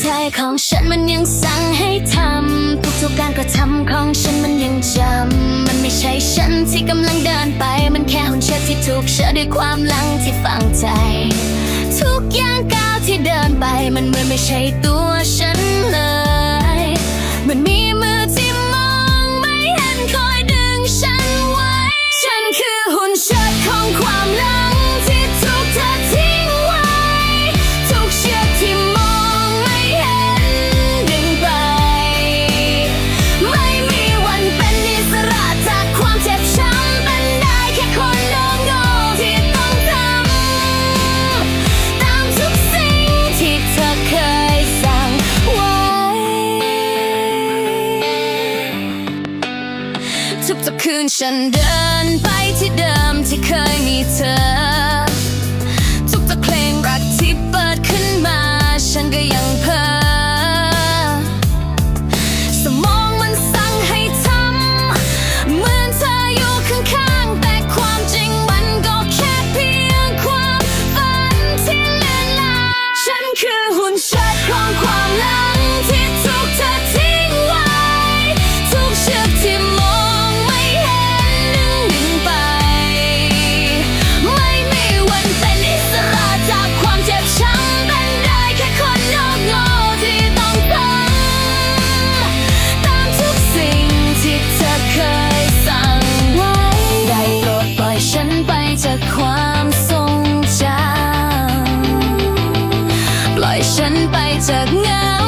ใจของฉันมันยังสั่งให้ทำทุกๆการกระทำของฉันมันยังจำมันไม่ใช่ฉันที่กำลังเดินไป มันแค่หุ่นเชิดที่ถูกเชิดด้วยความหลังที่ฝังใจ ทุกอย่างก้าวที่เดินไป มันเหมือนไม่ใช่ตัวฉันเลย ทุกๆคืนฉันเดินไปที่เดิมที่เคยมีเธอ ฉันไปจากงาน